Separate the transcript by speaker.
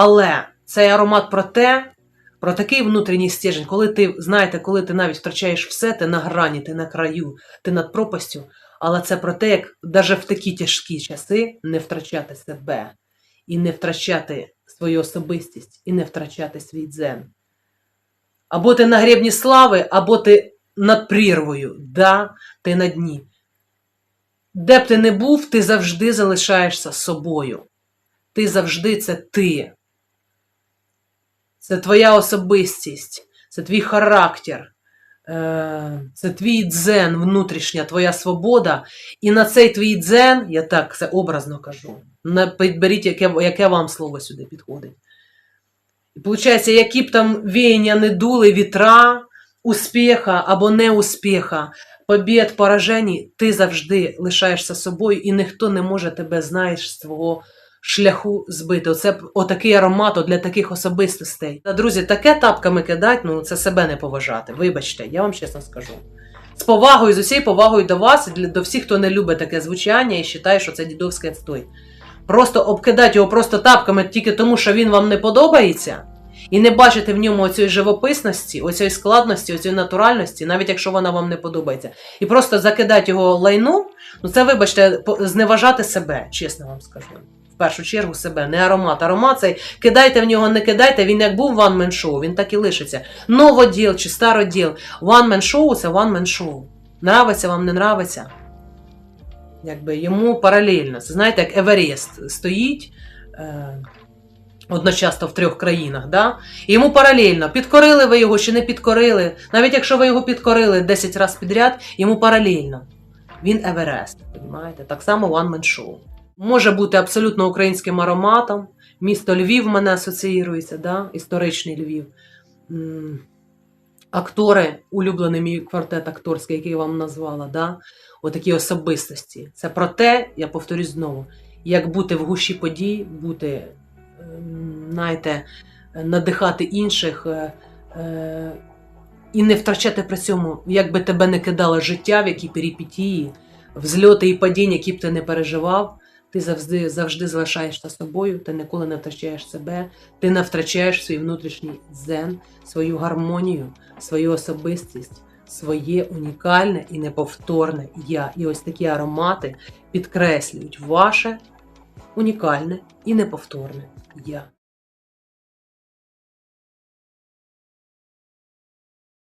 Speaker 1: Але цей аромат про те, про такий внутрішній стержень, коли ти, знаєте, коли ти навіть втрачаєш все, ти на грані, ти на краю, ти над пропастю. Але це про те, як навіть в такі тяжкі часи не втрачати себе, і не втрачати свою особистість, і не втрачати свій дзен. Або ти на гребні слави, або ти над прірвою, да, ти на дні. Де б ти не був, ти завжди залишаєшся собою. Ти завжди це ти. Це твоя особистість, це твій характер, е, це твій дзен внутрішня, твоя свобода. І на цей твій дзен, я так це образно кажу, підберіть, яке, яке вам слово сюди підходить. І виходить, які б там веяння не дули, вітра, успіха або неуспіха, побід, поражені, ти завжди лишаєшся собою, і ніхто не може тебе, знаєш, з твого шляху збити. Оце б- отакий аромат для таких особистостей. Та, друзі, таке тапками кидать, ну це себе не поважати. Вибачте, я вам чесно скажу. З повагою, з усією повагою до вас, до всіх, хто не любить таке звучання і вважає, що це дідовський отстой. Просто обкидати його просто тапками тільки тому, що він вам не подобається, і не бачити в ньому оцієї живописності, оцієї складності, оцієї натуральності, навіть якщо вона вам не подобається, і просто закидати його лайну, ну це, вибачте, зневажати себе, чесно вам скажу. Першу чергу себе, не аромат. Аромат цей кидайте в нього, не кидайте, він як був show, він так і лишиться. Новоділ чи староділ. One man show це one man show. Нравиться вам, не нравиться. Якби йому паралельно. Це знаєте, як Еверест стоїть. Е- Одночасно в трьох країнах, да? Йому паралельно, підкорили ви його чи не підкорили. Навіть якщо ви його підкорили 10 разів підряд, йому паралельно. Він Еверест, розумієте? Так само One Man Show. Може бути абсолютно українським ароматом. Місто Львів в мене асоціюється, да? історичний Львів. Актори, улюблений мій квартет акторський, який я вам назвала, да? отакі особистості. Це про те, я повторюсь знову, як бути в гущі подій, бути, ем, знаєте, надихати інших е, е, і не втрачати при цьому, як би тебе не кидало життя, в які перипетії, взльоти і падіння, які б ти не переживав, ти завжди, завжди залишаєшся собою, ти ніколи не втрачаєш себе, ти не втрачаєш свій внутрішній дзен, свою гармонію, свою особистість, своє унікальне і неповторне я. І ось такі аромати підкреслюють ваше унікальне і неповторне я.